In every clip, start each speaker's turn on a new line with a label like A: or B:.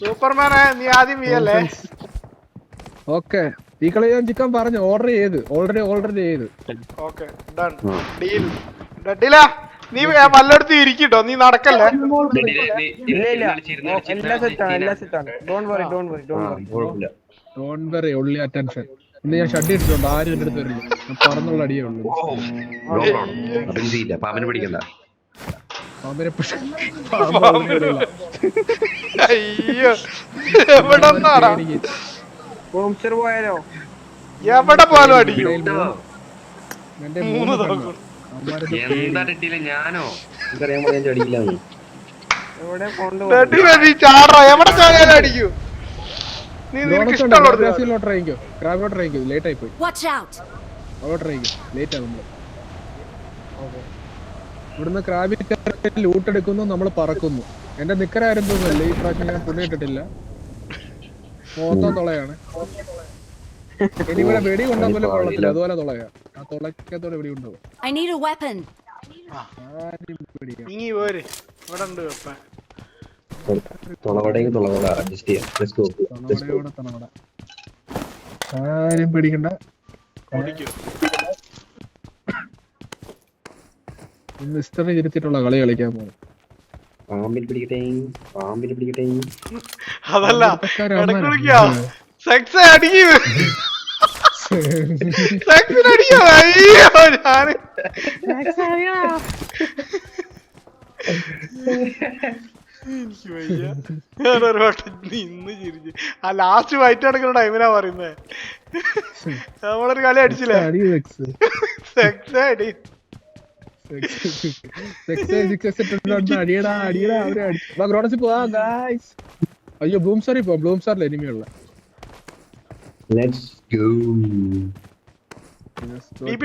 A: സൂപ്പർമാനെ. നീ ആദ്യം
B: ഓക്കെ ഈ കളി ഞാൻ ചിക്കൻ പറഞ്ഞു ഓർഡർ ചെയ്ത്. ഓൾറെഡി ഓൾറെഡി ചെയ്ത്.
A: ഓക്കെ ഡൺ ഡീൽ ഡീല നീ വല്ലയിടത്തും ഇരിക്കട്ടോ. നീ നടക്കല്ലേ?
C: ഡോൺ വറി
B: അറ്റൻഷൻ ഇന്ന് ഞാൻ ഷഡ് ഇട്ടിട്ടുണ്ട് ആരും എന്റെ അടുത്ത് വരില്ല. ഞാൻ പറന്നുള്ള അടിയേ ഉള്ളൂ.
D: ചെയ്യില്ല പാമ്പനെ.
A: അയ്യോ എവിടെ
C: പോയാലോ?
A: എവിടെ പോയാലും അടിക്കും
B: എന്റെ
A: മൂന്ന്.
D: എന്താ കിട്ടിയില്ല ഞാനോ? എനിക്കറിയാൻ പറയാൻ
B: ലേറ്റ് ആയി പോയി. ലേറ്റ് ആവും ഇവിടുന്ന് ക്രാബിറ്റ് ലൂട്ട് എടുക്കുന്നു നമ്മൾ പറക്കുന്നു. എന്റെ നിക്കരാരും തോന്നുന്നല്ലേ ഈ പ്രാവശ്യം ഞാൻ തുണി ഇട്ടിട്ടില്ല. മൊത്തം തുളയാണ്. ഇനി ഇവിടെ വെടി കൊണ്ടാൽ പോലും കൊള്ളത്തില്ല. അതുപോലെ തുളയാ. ആ തുളയ്ക്കത്തോടെ വെടി കൊണ്ടുപോകും. ആരും പേടിക്കാം
A: നീ പോര് ഇവിടെ ഉണ്ട് വെപ്പാൻ
D: തുളവടയും തുളവട അഡ്ജസ്റ്റ് ചെയ്യാം Let's go. Let's go.
B: തണവടെ തണവടെ ആരും പേടിക്കണ്ട
A: ഓടിക്കും
B: മിസ്റ്ററി ഇരുത്തിട്ടുള്ള കളി കളിക്കാൻ പോകും
D: പാമ്പിൽ പിടിക്കട്ടെ പാമ്പിൽ പിടിക്കട്ടെ.
A: അതല്ല സെക്സ് അടിക്കും. സെക്സിന് അടിക്കും. അയ്യോ ഞാൻ. എനിക്ക് വയ്യ. ഞാനൊരു വട്ടം നിന്ന് ചിരിച്ച്. ആ ലാസ്റ്റ് വൈറ്റ് നടക്കുന്ന ടൈമിനാ പറയുന്നേ. നമ്മളൊരു കളി അടിച്ചില്ലേ?
B: അടി സെക്സ്.
A: സെക്സ് അടി.
B: അയ്യോ ബ്ലൂം സാറി പോ ബ്ലൂം സാറിൽ എനിമിയുള്ള
D: ലെറ്റ്സ് ഗോ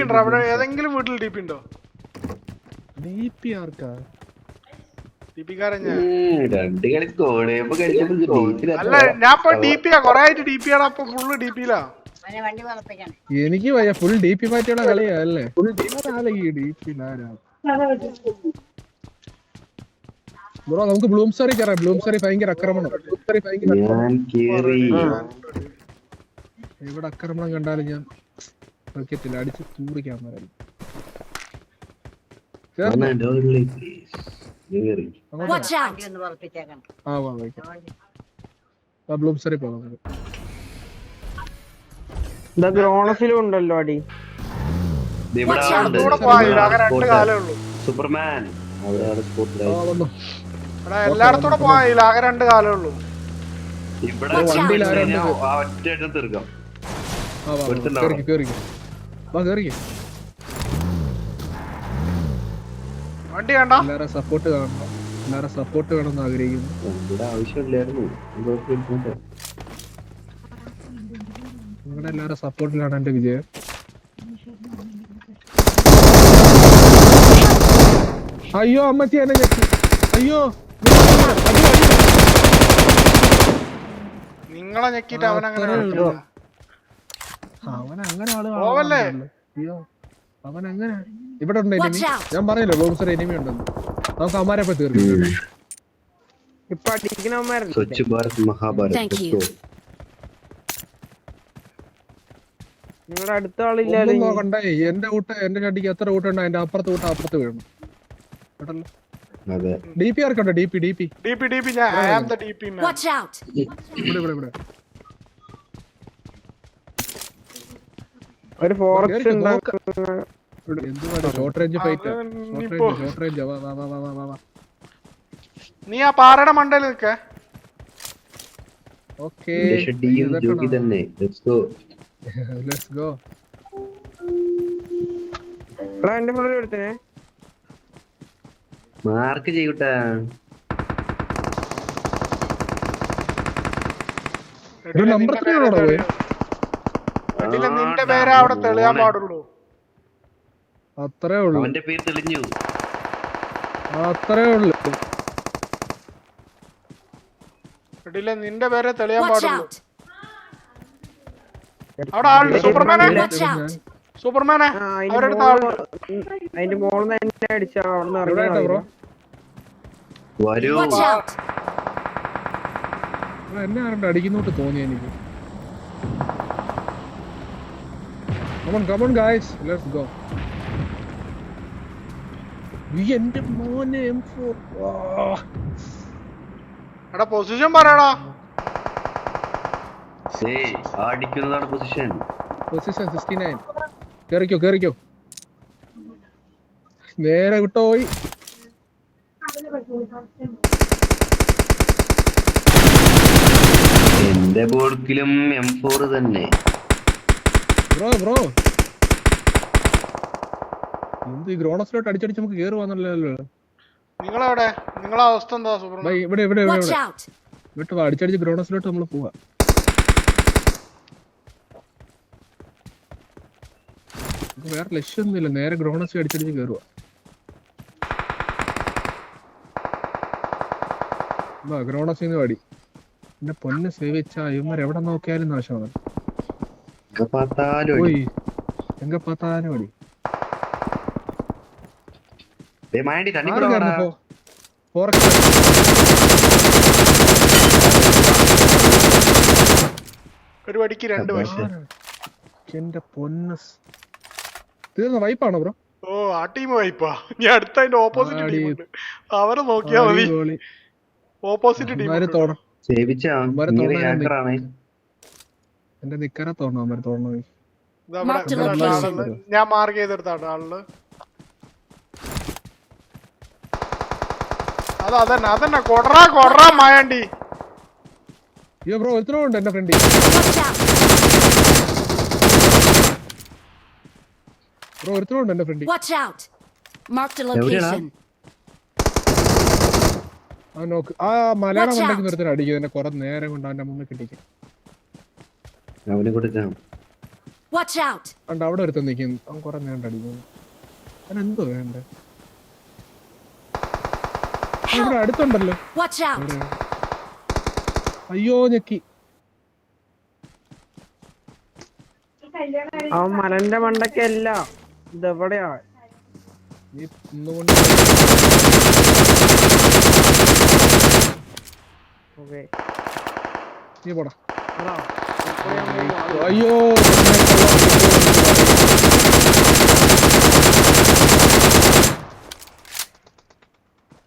A: ഉണ്ടോ അവിടെ ഏതെങ്കിലും വീട്ടിൽ ഡി പി ഉണ്ടോ
B: ഡി പി ആർക്കാ
D: രണ്ട് കളി കോണയപ്പോ
A: അല്ല ഞാൻ ഇപ്പൊ ഡി പി ആ കൊറേ ആയിട്ട് ഡി പി ആണ് അപ്പൊ ഫുള്ള് ഡി പിയിലാ
B: എനിക്ക് വയ്യ ഫുൾ ഡി പി മാറ്റിയുള്ള കളിയാ അല്ലേ? ഫുൾ ഈ ഡി പി ബ്രോ നമുക്ക് ബ്ലൂം സാറി കയറാം ബ്ലൂം സാറി ഭയങ്കര ആക്രമണം. ഇവിടെ സാറി
D: ഞാൻ കേറി.
B: എവിടെ ആക്രമണം കണ്ടാലും ഞാൻ വയ്ക്കത്തില്ല അടിച്ച് തൂറിക്കാൻ
E: out!
B: ആ ബ്ലൂം സാറി പോകാം.
C: ഗ്രോണസിലും ഉണ്ടല്ലോ അടി.
A: പോയില്ല ആകെ രണ്ട് കാലേ ഉള്ളൂ.
D: സൂപ്പർമാൻ.
A: എല്ലായിടത്തൂടെ പോയില്ല ആകെ രണ്ട് കാലേ
D: ഇവിടെ തീർക്കാം.
A: വണ്ടി കണ്ട
B: എല്ലാരും സപ്പോർട്ട് കാണണം. എല്ലാരും സപ്പോർട്ട് വേണമെന്ന് ആഗ്രഹിക്കുന്നു.
D: ആവശ്യമില്ലായിരുന്നു.
B: നിങ്ങളുടെ എല്ലാവരും സപ്പോർട്ടിലാണ് എന്റെ വിജയം. അയ്യോ അമ്മച്ചി എന്നെ ഞെക്കി. അയ്യോ
A: നിങ്ങളെ ഞെക്കിട്ട് അവൻ അങ്ങനെ.
B: അവൻ അങ്ങനെ ആൾ
A: പോവല്ലേ?
B: അയ്യോ അവൻ അങ്ങനെ ഇവിടെ ഉണ്ട് എനിമി ഞാൻ പറയല്ലോ ബോംസർ എനിമി ഉണ്ടെന്ന്. നമുക്ക് അമ്മാരെ പോയി തീർക്കും.
C: ഇപ്പൊ അടിക്കണവന്മാരുണ്ട്
D: സ്വച്ഛ് ഭാരത് മഹാഭാരത്
C: നിങ്ങളുടെ അടുത്ത ആളില്ലാതെ
B: നോക്കണ്ടേ. എന്റെ കൂട്ട എന്റെ ചട്ടിക്ക് എത്ര കൂട്ടുണ്ട് അതിന്റെ അപ്പുറത്ത് കൂട്ട അപ്പുറത്ത്
D: അതെ.
B: ഡി പി ആർക്കുണ്ടോ? D P D P.
A: D P D P ഞാൻ I am the DP man watch
E: out out
B: ഇവിടെ ഇവിടെ ഇവിടെ.
C: ഒരു ഫോറസ്റ്റ്
B: കേറിക്കോ,
C: ഉണ്ടാക്കുന്ന
B: ഇവിടെ എന്തുവാണ് ഷോർട്ട് റേഞ്ച് ഫൈറ്റ്
A: അത്
B: ഷോർട്ട് റേഞ്ച് വാ വാ വാ വാ വാ.
A: നീ ആ പാറയുടെ മണ്ടയിൽ നിൽക്കേ.
B: ഓക്കേ
D: ഡിയും ജോഗി തന്നെ. ലെറ്റ്സ് ഗോ
C: എടാ, എന്റെ ഫോണിൽ എടുത്തേ.
D: മാർക്ക് ചെയ്യൂട്ടാ.
B: നമ്പർ ത്രീ ആണോ പോയി
A: ഇതിൽ നിന്റെ പേരെ അവിടെ തെളിയാൻ പാടുള്ളൂ.
B: അത്രേ ഉള്ളു.
D: അവന്റെ പേര് തെളിഞ്ഞു.
B: അത്രേ ഉള്ളു.
A: ഇതിൽ നിന്റെ പേരെ തെളിയാൻ
E: Watch
A: പാടുള്ളൂ.
E: out!
A: അവിടെ ആളുണ്ട്. സൂപ്പർമാനെ
E: Watch out!
A: സൂപ്പർമാനെ അവരുടെ അടുത്ത് ആളുണ്ട്.
C: അതിന്റെ മോളിന്ന് എന്നെ അടിച്ച അവിടെ
D: വരൂ.
B: എന്നെ ആരുടെ അടിക്കുന്നോട്ട് തോന്നി എനിക്ക്? Come on come on guys let's go എന്റെ മോനെ M4. ആ.
A: എടാ പൊസിഷൻ പറയടാ.
D: ഏയ് അടിക്കുന്നതാണ് പൊസിഷൻ
B: പൊസിഷൻ സിക്സ്റ്റി നയൻ കേറിക്കോ കേറിക്കോ. നേരെ വിട്ടോയി
D: എന്റെ ബോർക്കിലും എം ഫോർ തന്നെ.
B: ബ്രോ ബ്രോ എന്ത് ഈ ഗ്രോണസിലോട്ട് അടിച്ചടിച്ച് നമുക്ക് കേറി വന്നല്ലോ
A: നിങ്ങളെവിടെ? നിങ്ങളെ അവസ്ഥ എന്താ സൂപ്പർ
B: ഇവിടെ ഇവിടെ ഇവിടെ! വിട്ട് അടിച്ചടിച്ച് ഗ്രോണസിലോട്ട് നമ്മൾ പോവാ. വേറെ ലക്ഷ്യൊന്നുമില്ല. നേരെ ഗ്രോണസ് അടിച്ചടിച്ച് കയറുക ആ ഗ്രോണസിൽ പാടി എന്റെ പൊന്നെ സേവിച്ച ഇവന്മാർ എവിടെ നോക്കിയാലും നാശമാണ്. എന്റെ പൊന്നസ് തീർന്ന വൈപ്പാണോ ബ്രോ
A: ഓ ആ ടീം വൈപ്പാ ഞാൻ അടുത്ത അതിന്റെ ഓപ്പോസിറ്റ്. ടീം ഉണ്ട്. അവരെ നോക്കിയാ മതി. ഓപ്പോസിറ്റ് ടീം
B: അവരെ തോണം.
D: സേവിച്ച
B: അവരെ
D: ഇങ്ങനെ
B: തൊടാൻ എന്റെ നിക്കറ തോന്നണം? അവരെ തോന്നണ.
A: ഞാൻ മാർക്ക് ചെയ്തെടുത്താണ് ആളിൽ. അത് അതന്നെ അതന്നെ. കൊടറാ കൊടറാ മായാണ്ടി.
B: അയ്യോ ബ്രോ എത്ര ഉണ്ട് എന്റെ ഫ്രണ്ട്
E: Watch out!
B: ബ്രോ ഒരുത്തനുണ്ട് എന്റെ friend
E: watch out Marked a location
B: ആ നോക്ക്. ആ മലയാളം
E: ഉണ്ടെങ്കിൽ
B: ഒരുത്തൻ. അടിക്കും. എന്നെ കുറെ നേരം കൊണ്ട് അവന്റെ മുമ്പിൽ കിട്ടിക്കും.
D: അവനെ കൊടുക്കാം
E: വാച്ച് ഔട്ട്
B: കണ്ട് അവിടെ ഒരുത്തൻ നിൽക്കുന്നു അവൻ കുറെ നേരം അടിക്കുന്നു അവൻ എന്തോ വേണ്ടേ? ഇവിടെ അടുത്തുണ്ടല്ലോ.
E: Watch out!
B: അയ്യോ ഞെക്കി.
C: അവൻ മലന്റെ മണ്ടക്കല്ല ഇതെവിടെയാ?
B: നീ ഒന്നുകൊണ്ട്
C: ഓക്കെ.
B: നീ പോടാ. അയ്യോ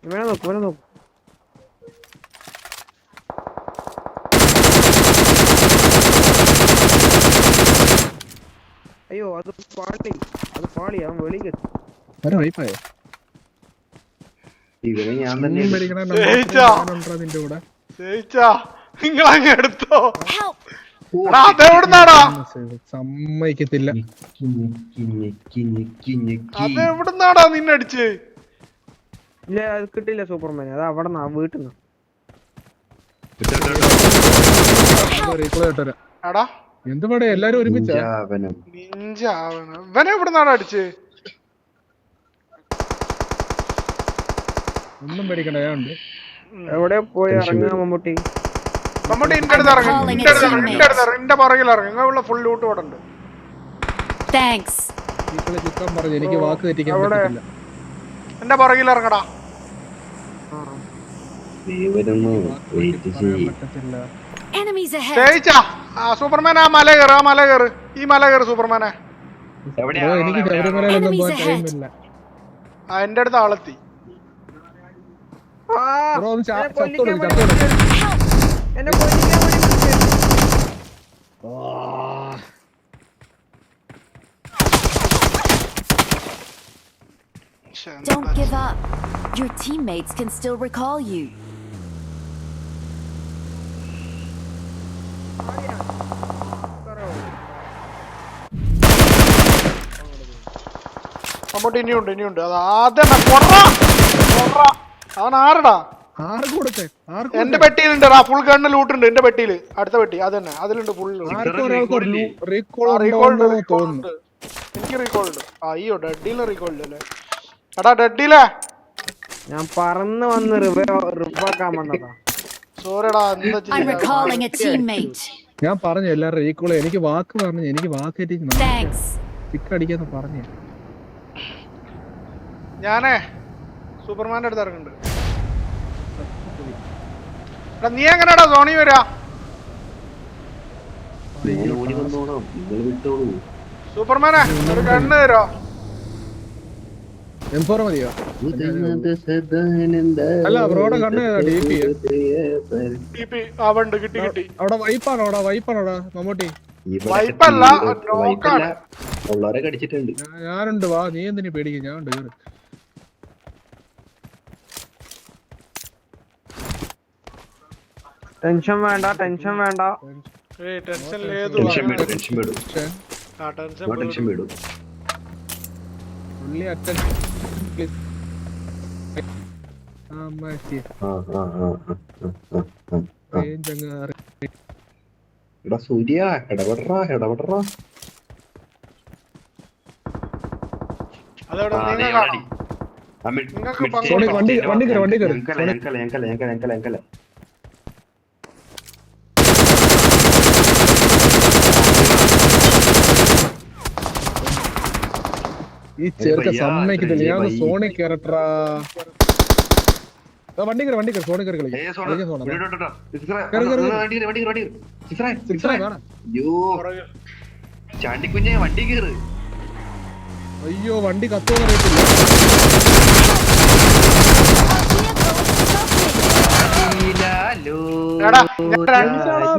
C: ഇവനെ നോക്കും ഇവനെ നോക്ക്. അയ്യോ അത് പാളി. അത് പാളി അവൻ
B: വെളിയിൽ വൈപ്പായോ
D: ഇവനെ ഞാൻ തന്നെ
B: നിന്റെ കൂടെ?
A: ജയിച്ചാ. നിങ്ങൾ അങ്ങ് എടുത്തോ അതെവിടുന്നാടാ
B: സമ്മതിക്കത്തില്ല.
D: ഞെക്കി ഞെക്കി ഞെക്കി ഞെക്കി ഞെക്കി
A: അത് എവിടുന്നാടാ നിന്നടിച്ച്
C: ഇല്ല അത് കിട്ടില്ല സൂപ്പർമാൻ അത് അവിടെ നിന്നാ വീട്ടിൽ നിന്ന്.
A: എടാ
B: എന്ത് പടേ എല്ലാരും ഒരുമിച്ച്?
A: ഇവനെ എവിടുന്നാടാ അടിച്ച്?
B: ഒന്നും പേടിക്കണ്ട ഞാനുണ്ട്
C: എവിടെ പോയി ഇറങ്ങുക മമ്മൂട്ടി?
A: മമ്മൂട്ടി എന്റെ അടുത്ത് ഇറങ്ങും.
E: എന്റെ
A: അടുത്ത് ഇറങ്ങും. എന്റെ അടുത്ത് ഇറങ്ങും. എന്റെ പുറകിൽ ഇറങ്ങും. ഇങ്ങനെയുള്ള ഫുൾ ലൂട്ട് ഇവിടെ ഉണ്ട്.
E: Thanks.
B: റീക്കോളെ ചിക്കാൻ പറഞ്ഞു. എനിക്ക് വാക്ക് തെറ്റിക്കാൻ പറ്റില്ല
A: എന്റെ പുറകിൽ ഇറങ്ങടാ.
C: ആ
B: വരുന്നു
D: വെയിറ്റ് ചെയ്യ്
E: Enemies ahead.
A: ജയിച്ചാ ആ സൂപ്പർമാൻ ആ മല കയറ് ആ മല കയറ് ഈ മല കയറ് സൂപ്പർമാനെ
B: ബ്രോ, എനിക്ക് ശബരിമലയിലൊന്നും
E: Enemies
B: പോകാൻ
E: ahead.
B: ടൈമില്ല
A: ആ എന്റെ അടുത്ത് ആളെത്തി
C: ആ,
B: ബ്രോ ഒന്ന് ചാ-
C: എന്നെ കൊല്ലിക്കാൻ
B: ചത്തോളൂ,
C: വേണ്ടി
B: ചത്തോളൂ.
C: വിളിച്ചത്.
E: Help!
C: എന്നെ കൊല്ലിക്കാൻ വേണ്ടി വിളിച്ചത്.
A: ശ്ശെ,
E: Don't
A: എന്താ-
E: give up. Your teammates can still recall you.
A: Mammootty ഇനിയുണ്ട് ഇനിയുണ്ട്. അത് ആദ്യം അവൻ ആരടാ? എന്റെ പെട്ടിയിലുണ്ട്. ഫുൾ ഗണ്ണ് ലൂട്ടുണ്ട് എന്റെ പെട്ടിയിൽ അടുത്ത പെട്ടി അത് തന്നെ. അതിലുണ്ട് ഫുൾ ഉണ്ട് ഉണ്ട്. എനിക്ക് റീകോൾ ഉണ്ട്. ആ, അയ്യോ ഡെഡിയിൽ റീകോൾ ഇല്ലല്ലേ എടാ ഡെഡിയിലേ
C: ഞാൻ പറന്ന് വന്ന് റിവ റിവാക്കാൻ വന്നതാ.
A: സോറിടാ.
B: ഞാൻ പറഞ്ഞു എല്ലാവരും റീകോൾ എനിക്ക് വാക്ക് പറഞ്ഞു എനിക്ക് വാക്ക് അടിക്കാന്ന് പറഞ്ഞു.
A: ഞാനേ സൂപ്പർമാന്റെ അടുത്ത് ഇറങ്ങുന്നുണ്ട്. എടാ നീ എങ്ങനെയാടാ സോണി വരാ? സൂപ്പർമാനെ ഒരു കണ്ണ് തരോ?
B: എം ഫോർ മതിയോ?
D: ഉദയനാഥ സദാനന്ദ
B: അല്ല, ബ്രോയുടെ കണ്ണ് ഏതാ? DP?
A: ടി പി ആവുണ്ട് കിട്ടി കിട്ടി.
B: അവിടെ വൈപ്പാണോ അവിടെ വൈപ്പാണോടാ മമ്മൂട്ടി?
D: ഇവിടൊക്കെ
A: വൈപ്പല്ല,
D: തീരെ
A: നോക്കാണ്.
D: ഉള്ളവരെ കടിച്ചിട്ടുണ്ട്.
B: ഞാനുണ്ട് വാ നീ എന്തിനു പേടിക്കും ഞാനുണ്ട് ഉണ്ട് കേറ്
C: ടെൻഷൻ വേണ്ട ടെൻഷൻ വേണ്ട
A: ഏയ് ടെൻഷൻ లేదు
D: ടെൻഷൻ വേടും ടെൻഷൻ വേടും
B: പക്ഷേ
A: ആ ടെൻഷൻ
D: ഇപ്പൊ ടെൻഷൻ വേടും
B: ഉള്ളി അറ്റൻ പ്ലീസ് ആ മാറ്റി വേണ്ട ടെൻഷൻ
D: വേണ്ട. സൂര്യ ഇടപെടറാ ഇടപെടറാ
B: വണ്ടി- വണ്ടി- കയറ്, വണ്ടി കയറ്. ഈ ചെറുക്ക സമ്മതിക്കത്തില്ല. ഞാൻ സോണി കയറട്ടാ വണ്ടി കയറി വണ്ടി കയറി സോണി കയറി കളി.
D: വണ്ടി അയ്യോ ചാണ്ടിക്കുഞ്ഞെ വണ്ടി കയറ്
B: അയ്യോ വണ്ടി കത്തുമെന്ന് അറിയത്തില്ല.
E: Our